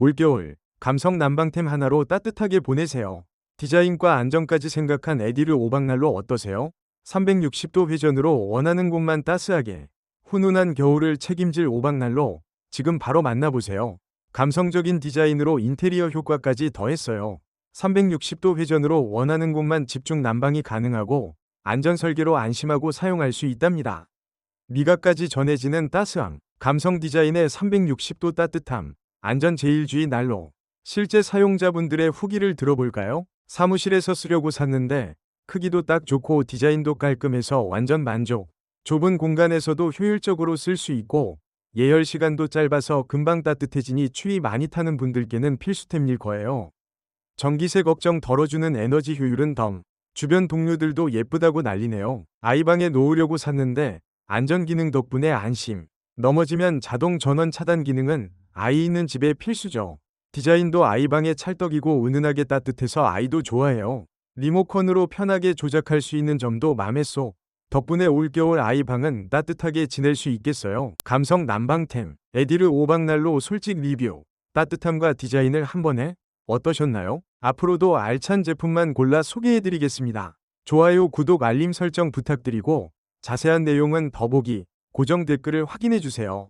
올겨울 감성 난방템 하나로 따뜻하게 보내세요. 디자인과 안정까지 생각한 에디르 오박난로 어떠세요? 360도 회전으로 원하는 곳만 따스하게 훈훈한 겨울을 책임질 오박난로 지금 바로 만나보세요. 감성적인 디자인으로 인테리어 효과까지 더했어요. 360도 회전으로 원하는 곳만 집중 난방이 가능하고 안전 설계로 안심하고 사용할 수 있답니다. 미각까지 전해지는 따스함, 감성 디자인의 360도 따뜻함, 안전 제일주의 난로. 실제 사용자분들의 후기를 들어볼까요? 사무실에서 쓰려고 샀는데 크기도 딱 좋고 디자인도 깔끔해서 완전 만족. 좁은 공간에서도 효율적으로 쓸 수 있고 예열 시간도 짧아서 금방 따뜻해지니 추위 많이 타는 분들께는 필수템일 거예요. 전기세 걱정 덜어주는 에너지 효율은 덤. 주변 동료들도 예쁘다고 난리네요. 아이방에 놓으려고 샀는데 안전 기능 덕분에 안심. 넘어지면 자동 전원 차단 기능은 아이 있는 집에 필수죠. 디자인도 아이 방에 찰떡이고 은은하게 따뜻해서 아이도 좋아해요. 리모컨으로 편하게 조작할 수 있는 점도 맘에 쏙. 덕분에 올겨울 아이 방은 따뜻하게 지낼 수 있겠어요. 감성 난방템, 에디르 오방난로 솔직 리뷰. 따뜻함과 디자인을 한 번에 어떠셨나요? 앞으로도 알찬 제품만 골라 소개해드리겠습니다. 좋아요, 구독, 알림 설정 부탁드리고 자세한 내용은 더보기, 고정 댓글을 확인해주세요.